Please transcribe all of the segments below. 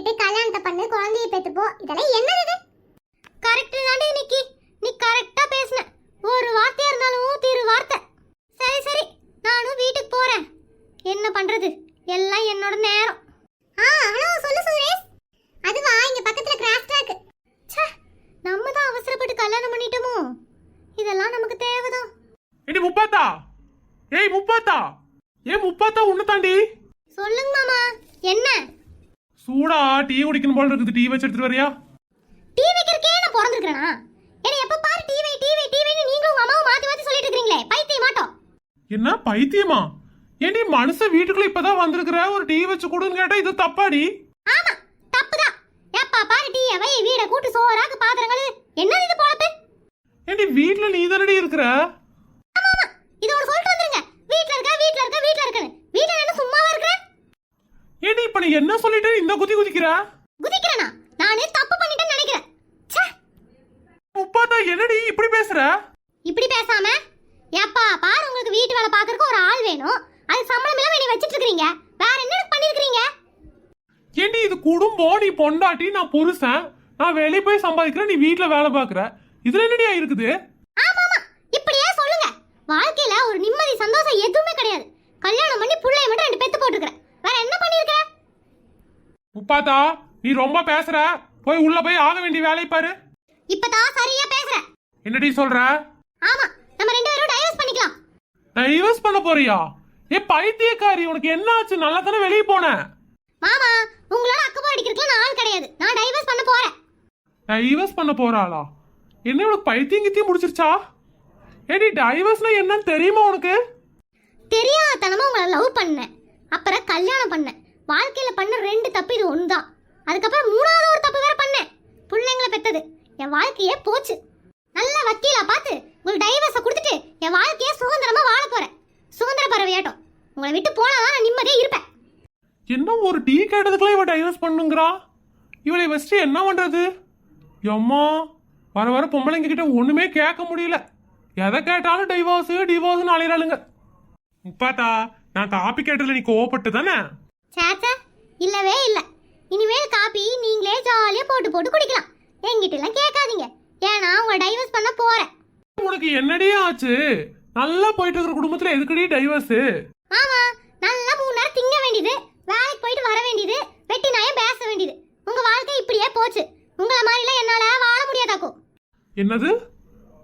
அதை விட்டுட்டு கல்யாணத்தை பண்ணு குழந்தைய பெத்துப்போ இதெல்லாம் என்னது இது? கரெக்ட் தாண்டி நிக்கி. நீ கரெக்டா பேசுன. ஒரு வார்த்தையா இருந்தாலும் திரு வார்த்தை. சரி சரி. நானும் வீட்டுக்கு போறேன். என்ன பண்றது? எல்லாம் என்னோட நேரம். ஆ ஹலோ சொல்லு சுரேஷ். அதுவா இங்க பக்கத்துல கிராஸ் ட்ராக் ச்சே நம்ம தான் அவசரப்பட்டு கல்யாணம் பண்ணிட்டோமோ? இதெல்லாம் நமக்கு தேவைதான். ஏடி முப்பாத்தா? ஏய் முப்பாத்தா? ஏன் முப்பாத்தா உன்ன தாண்டி? சொல்லுங்க மாமா. என்ன? சூடா டீ குடிக்கணும் போல இருக்குது. டீ வச்சு எடுத்துட்டு வரியா? டீ வைக்கிறக்கே நான் பிறந்திருக்கிறேனா? என்ன எப்ப பாரு டீ வை டீ வை டீ வைன்னு நீங்களும் உங்க அம்மாவும் மாத்தி மாத்தி சொல்லிட்டு இருக்கீங்களே பைத்திய மாட்டோம் என்ன பைத்தியமா? ஏடி மனுஷன் வீட்டுக்குள்ள இப்பதான் வந்திருக்கிற? ஒரு டீ வச்சு கொடுன்னு கேட்டா இது தப்பாடி. ஆமா தப்புதான் எப்பா பாரு டீ வை வீட கூட்டு சோறாக்கு பாத்திரங்கள். என்னது இது பொழப்பு? ஏடி வீட்டுல நீ தானடி இருக்கிற? ஆமா ஆமா. இது ஒரு சொல்லிட்டு வந்துருங்க. வீட்ல இருக்க வீட்ல இருக்க வீட்ல இருக்கன்னு. வீட்ல என்ன சும்மாவா இருக்கிற? ஏடி இப்ப நீ என்ன சொல்லிட்டு இந்த குதி குதிக்கிற? குதிக்கிறேனா? நானே தப்பு பண்ணிட்டேன்னு நினைக்கிறேன். ச்சே! முப்பாத்தா என்னடி இப்படி பேசுற? இப்படி பேசாம எப்பா பாரு உங்களுக்கு வீட்டு வேலை பாக்குறதுக்கு ஒரு ஆள் வேணும். அது சம்பளம் இல்லாம நீ வச்சிட்டு இருக்கீங்க வேற என்ன பண்ணிருக்கீங்க ஏண்டி இது குடும்பம் நீ பொண்டாட்டி நான் புருஷன். நான் வெளியே போய் சம்பாதிக்கிறேன் நீ வீட்டுல வேலை பாக்குற இதுல என்னடியா இருக்குது ஆமா ஆமா இப்படியே சொல்லுங்க. வாழ்க்கையில ஒரு நிம்மதி சந்தோஷம் எதுவுமே கிடையாது. கல்யாணம் பண்ணி புள்ளைய மட்டும் ரெண்டு பெத்து போட்டுக்கிறேன் வேற என்ன பண்ணிருக்க முப்பாத்தா நீ ரொம்ப பேசுற. போய் உள்ள போய் ஆக வேண்டிய வேலையை பாரு. இப்பதான் சரியா பேசுற. என்னடி சொல்ற? ஆமா நம்ம ரெண்டு பேரும் டைவர்ஸ் பண்ணிக்கலாம். டைவர்ஸ் பண்ண போறியா? ஏ பைத்தியக்காரி உனக்கு என்ன ஆச்சு நல்லா தானே வெளியே போன? மாமா உங்களால அக்கப்போ அடிக்கிறதுக்கு நான் ஆள் கிடையாது. நான் டைவர்ஸ் பண்ண போறேன். டைவர்ஸ் பண்ண போறாளா? என்ன உனக்கு பைத்தியம் கித்தியம் முடிச்சிருச்சா? ஏடி டைவர்ஸ்னா என்னன்னு தெரியுமா உனக்கு? தெரியாதனமா உங்களை லவ் பண்ணேன். அப்புறம் கல்யாணம் பண்ணேன். வாழ்க்கையில் பண்ண ரெண்டு தப்பு இது ஒன்று தான் அதுக்கப்புறம் மூணாவது ஒரு தப்பு வேற பண்ணேன். பிள்ளைங்களை பெத்தது. என் வாழ்க்கையே போச்சு. நல்ல வக்கீலா பார்த்து உங்களுக்கு டைவர்ஸை கொடுத்துட்டு என் வாழ்க்கையே சுதந்திரமா வாழ போறேன். சுதந்திர பறவையாட்டம். உங்களை விட்டு போனாதான் நான் நிம்மதியாக இருப்பேன். என்ன ஒரு டீ கேட்டதுக்குலாம் இவன் டைவர்ஸ் பண்ணுங்கிறா? இவளை வச்சுட்டு என்ன பண்ணுறது எம்மா வர வர பொம்பளைங்க கிட்ட ஒன்றுமே கேட்க முடியல. எதை கேட்டாலும் டைவோர்ஸு டிவோர்ஸ்னு அலையிறாளுங்க. முப்பாத்தா நான் காப்பி கேட்டதில் நீ கோவப்பட்டு தானே? சேச்சா இல்லவே இல்ல. இனிமேல் காப்பி நீங்களே ஜாலியா போட்டு போட்டு குடிக்கலாம். என்கிட்ட எல்லாம் கேட்காதீங்க. ஏன்னா உங்களை டைவர்ஸ் பண்ண போறேன். உனக்கு என்னடி ஆச்சு? நல்லா போயிட்டு இருக்கிற குடும்பத்துல எதுக்குடி டைவர்ஸ் ஆமா நல்லா மூணு நேரம் திங்க வேண்டியது வேலைக்கு போயிட்டு வர வேண்டியது வெட்டி நாயம் பேச வேண்டியது. உங்க வாழ்க்கை இப்படியே போச்சு. உங்களை மாதிரிலாம் என்னால வாழ முடியாதாக்கும் என்னது?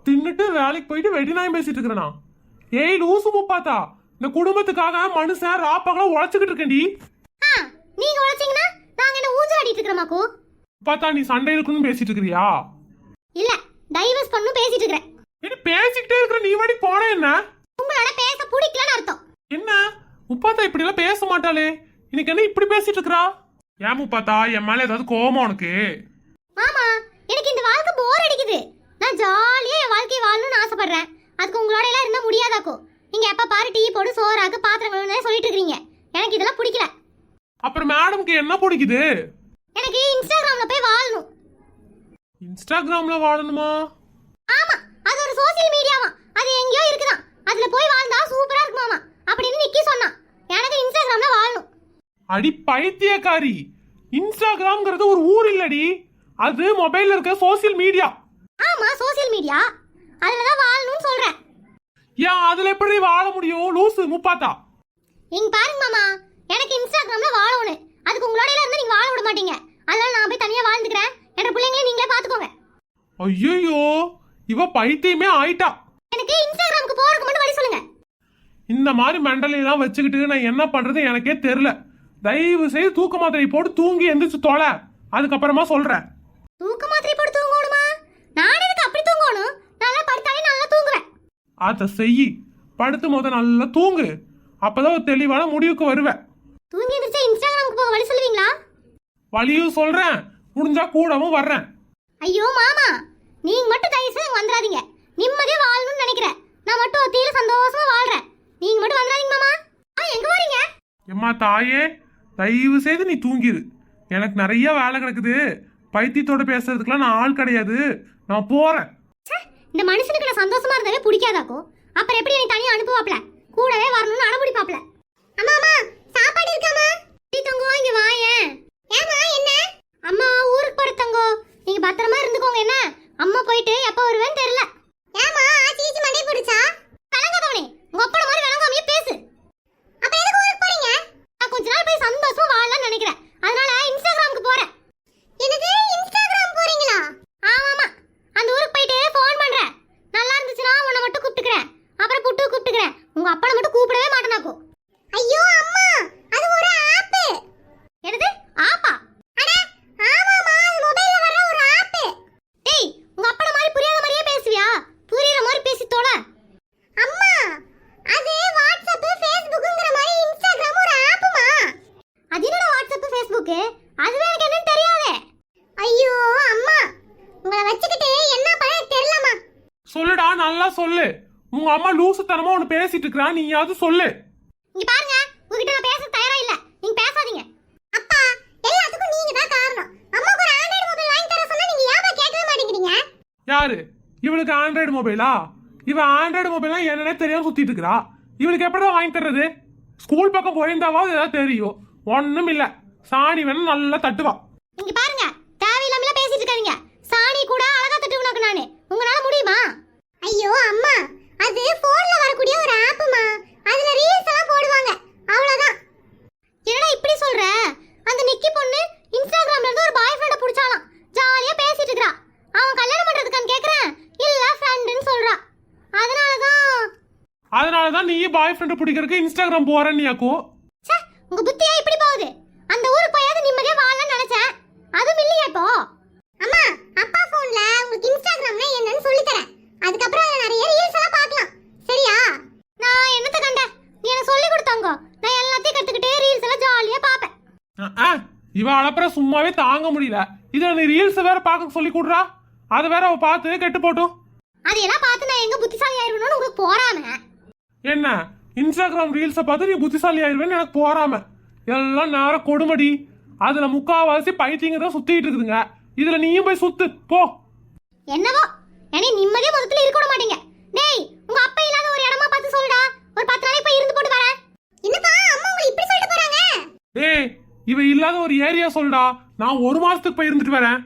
தின்னுட்டு வேலைக்கு போயிட்டு வெடிநாயம் பேசிட்டு இருக்கிறனா? ஏய் லூசு முப்பாத்தா. இந்த குடும்பத்துக்காக மனுஷன் ராப்பகலாம் உழைச்சுக்கிட்டு இருக்கேன்டி ஆ நீங்க உழைச்சீங்கன்னா நாங்க என்ன இருக்கிறோமாக்கோ முப்பாத்தா நீ சண்டை இருக்குன்னு பேசிட்டு இருக்கிறியா இல்ல டைவர்ஸ் பண்ணும் பேசிட்டு இருக்கிறேன் என்ன பேசிக்கிட்டே இருக்கிற நீ வாடி போன என்ன? உங்களோட பேச பிடிக்கலன்னு அர்த்தம். என்ன? முப்பாத்தா இப்படி எல்லாம் பேச மாட்டாளே. இன்னைக்கு என்ன இப்படி பேசிட்டு இருக்கறா ஏன் முப்பாத்தா என் மேல ஏதாவது கோவமா உனக்கு? மாமா எனக்கு இந்த வாழ்க்கை போர் அடிக்குது. நான் ஜாலியா என் வாழ்க்கையை வாழணும்னு ஆசைப்படுறேன். அதுக்கு உங்களோட எல்லாம் இருந்தா முடியாதாக்கோ? நீங்க எப்ப பாரு டீ போடு சோறாக்கு பாத்திரங்கள்னு சொல்லிட்டு இருக்கீங்க எனக்கு இதெல்லாம் பிடிக்கல. அப்புறம் மேடம்க்கு என்ன பிடிக்குது எனக்கு இன்ஸ்டாகிராம்ல போய் வாழணும் இன்ஸ்டாகிராம்ல வாழணுமா? ஆமா அது ஒரு சோசியல் மீடியாவா அது எங்கேயோ இருக்குதாம் அதுல போய் வாழ்ந்தா சூப்பரா இருக்குமாமா அப்படின்னு நிக்கி சொன்னான். எனக்கு இன்ஸ்டாகிராம்ல வாழணும். அடி பைத்தியக்காரி. இன்ஸ்டாகிராம்ங்கிறது ஒரு ஊர் இல்லடி. அது மொபைல்ல இருக்க சோசியல் மீடியா ஆமா சோசியல் மீடியா அதுல தான் வாழணும்னு சொல்றேன். ஏன் அதுல எப்படி வாழ முடியும்? லூசு முப்பாத்தா. இங்க பாருங்க மாமா. எனக்கு இன்ஸ்டாகிராம்ல வாழணும் அதுக்கு உங்களோட எல்லாம் இருந்தா நீங்க வாழ விட மாட்டீங்க அதனால நான் போய் தனியா வாழ்ந்துக்கிறேன் என்ற பிள்ளைங்களே நீங்களே பாத்துக்கோங்க ஐயோ இவ பைத்தியமே ஆயிட்டா. எனக்கு இன்ஸ்டாகிராமுக்கு போறதுக்கு மட்டும் வழி சொல்லுங்க. இந்த மாதிரி மெண்டலையெல்லாம் வச்சுக்கிட்டு நான் என்ன பண்றது எனக்கே தெரியல. தயவு செய்து தூக்க மாத்திரை போட்டு தூங்கி எந்திரிச்சு தொலை. அதுக்கப்புறமா சொல்றேன். தூக்க மாத்திரை போட்டு தூங்கணுமா? நான் எதுக்கு அப்படி தூங்கணும்? நல்லா படுத்தாலே நல்லா தூங்குவேன். அதை செய். படுத்து முத நல்லா தூங்கு. அப்பதான் ஒரு தெளிவான முடிவுக்கு வருவேன். தூங்கி எந்திரிச்சா இன்ஸ்டாகிராமுக்கு போக வழி சொல்லுவீங்களா? வழியும் சொல்றேன். முடிஞ்சா கூடவும் வர்றேன். ஐயோ மாமா. நீங்க மட்டும் தயவு செய்து வந்துடாதீங்க. நிம்மதியா வாழணும்னு நினைக்கிறேன். நான் மட்டும் ஒத்தியில சந்தோஷமா வாழ்றேன். நீங்க மட்டும் வந்துடாதீங்க மாமா. ஆ எங்க வரீங்க எம்மா தாயே தயவு செய்து நீ தூங்கிரு. எனக்கு நிறைய வேலை கிடக்குது. பைத்தியத்தோட பேசுறதுக்குலாம் நான் ஆள் கிடையாது. நான் போறேன். இந்த மனுஷனுக்கு நான் சந்தோஷமா இருந்தாலே பிடிக்காதாக்கும் அப்புறம் எப்படி என்னை தனியா அனுப்புவாப்ல கூடவே வரணும்னு அனுப்பிடிப்பாப்ல அம்மா அம்மா சாப்பாடு இருக்காமா நீ தங்கோ இங்க வாயேன் ஏமா என்ன அம்மா ஊருக்கு போற தங்கோ நீங்க பத்திரமா இருந்துக்கோங்க என்ன அம்மா போயிட்டு எப்ப வருவேன்னு தெரியல ஏமா ஆச்சி மண்டை பிடிச்சா விளங்காதவனே உங்க அப்பட மாதிரி விளங்காமையே பேசு அப்ப எதுக்கு ஊருக்கு போறீங்க நான் கொஞ்ச நாள் போய் சந்தோஷமா வாழலாம்னு நினைக்கிறேன் அதனால இன்ஸ்டாகிராமுக்கு போறேன் என்னது இன்ஸ்டாகிராம் போறீங்களா ஆமாமா அந்த ஊருக்கு போயிட்டு ஃபோன் பண்றேன் நல்லா இருந்துச்சுன்னா உன்னை மட்டும் கூப்பிட்டுக்கிறேன் அப்புறம் புட்டு கூப்பிட்டுக்கிறேன் உங்க அப்பனை மட்டும் கூப்பிடவே மாட்டேனாக்கோ ஐயோ அம்மா அது ஒரு ஆப் என்னது ஆப்பா அட ஆமாமா அது மொபைல்ல வர ஒரு ஆப் டேய் உங்க அப்பன மாதிரி புரியாத மாதிரியே பேசுவியா புரியுற மாதிரி பேசி தொலை அம்மா அது வாட்ஸ்அப் ஃபேஸ்புக்ங்கற மாதிரி இன்ஸ்டாகிராம் ஒரு ஆப்புமா அது என்னடா வாட்ஸ்அப் ஃபேஸ்புக் அதுவே எனக்கு என்னன்னு தெரியாதே ஐயோ அம்மா உங்களை வச்சுக்கிட்டு என்ன பண்ண தெரியலம்மா சொல்லுடா நல்லா சொல்லு. உங்க அம்மா லூசுத்தனமா ஒன்று பேசிட்டு இருக்கிறா நீயாவது சொல்லு. இங்க பாருங்க உங்ககிட்ட நான் பேச தயாரா இல்ல. நீங்க பேசாதீங்க. அப்பா எல்லாத்துக்கும் நீங்க தான் காரணம். அம்மாக்கு ஒரு ஆண்ட்ராய்டு மொபைல் வாங்கி தர சொன்னா நீங்க ஏன் கேட்கவே மாட்டேங்கிறீங்க? யாரு? இவளுக்கு ஆண்ட்ராய்டு மொபைலா இவ ஆண்ட்ராய்டு மொபைலா என்னன்னே தெரியாம சுத்திட்டு இருக்கிறா. இவளுக்கு எப்படிடா வாங்கி தர்றது? ஸ்கூல் பக்கம் போயிருந்தாவாது ஏதாவது தெரியும். ஒண்ணும் இல்ல சாணி வேணும் நல்லா தட்டுவா. இங்க பாருங்க தேவையில்லாமல பேசிட்டு இருக்காதீங்க சாணி கூட அழகா தட்டுவனாக்கு நானு உங்களால முடியுமா ஐயோ அம்மா அது போன்ல வரக்கூடிய ஒரு ஆப்புமா அதுல ரீல்ஸ் எல்லாம் போடுவாங்க அவ்வளவுதான் என்னடா இப்படி சொல்ற அந்த நிக்கி பொண்ணு இன்ஸ்டாகிராம்ல இருந்து ஒரு பாய் ஃப்ரெண்ட புடிச்சாலாம் ஜாலியா பேசிட்டு இருக்கா அவன் கல்யாணம் பண்றதுக்கான்னு கேக்குறேன் இல்ல ஃப்ரெண்டுன்னு சொல்றா அதனாலதான் அதனாலதான் நீ பாய் ஃப்ரெண்ட் பிடிக்கிறதுக்கு இன்ஸ்டாகிராம் போறேன்னியாக்கோ உங்க புத்தியா இப்படி போகுது. அந்த ஊருக்கு போயாவது நிம்மதியா வாழலாம்னு நினைச்சேன். அதுவும் இல்லையா இப்போ. அம்மா அப்பா போன்ல உங்களுக்கு இன்ஸ்டாகிராம்னா என்னன்னு சொல்லி தரேன் அதுக்கப்புறம் அதுல நிறைய ரீல்ஸ் எல்லாம் பார்க்கலாம். சரியா? நான் என்னத்த கண்டேன்? நீ எனக்கு சொல்லி கொடுத்தாங்க. நான் எல்லாத்தையும் கத்துக்கிட்டே ரீல்ஸ் எல்லாம் ஜாலியா பாப்பேன் இவ அலப்புற சும்மாவே தாங்க முடியல. இதுல நீ ரீல்ஸ் வேற பார்க்க சொல்லி கொடுறா. அதை வேற அவ பார்த்து கெட்டு போட்டும். அதையெல்லாம் பார்த்து நான் எங்க புத்திசாலி ஆயிருவேன்னு உங்களுக்கு போறாம. என்ன? இன்ஸ்டாகிராம் ரீல்ஸை பார்த்து நீ புத்திசாலி ஆயிருவேன்னு எனக்கு போறாம. எல்லாம் நேரம் கொடுமடி. அதுல முக்காவாசி பைத்தியங்க தான் சுத்திட்டு இருக்குதுங்க. இதுல நீயும் போய் சுத்து. போ. என்னவோ? என்னை நிம்மதியா முதல்ல இருக்க விட மாட்டீங்க. டேய் உங்க அப்பா இல்லாத ஒரு இடமா பார்த்து சொல்லுடா. ஒரு பத்து நாளைக்கு போய் இருந்து போட்டு வரேன். என்னப்பா அம்மா உங்களை இப்படி சொல்லிட்டு போறாங்க? டேய் இவ இல்லாத ஒரு ஏரியா சொல்டா நான் ஒரு மாசத்துக்கு போய் இருந்துட்டு வரேன்.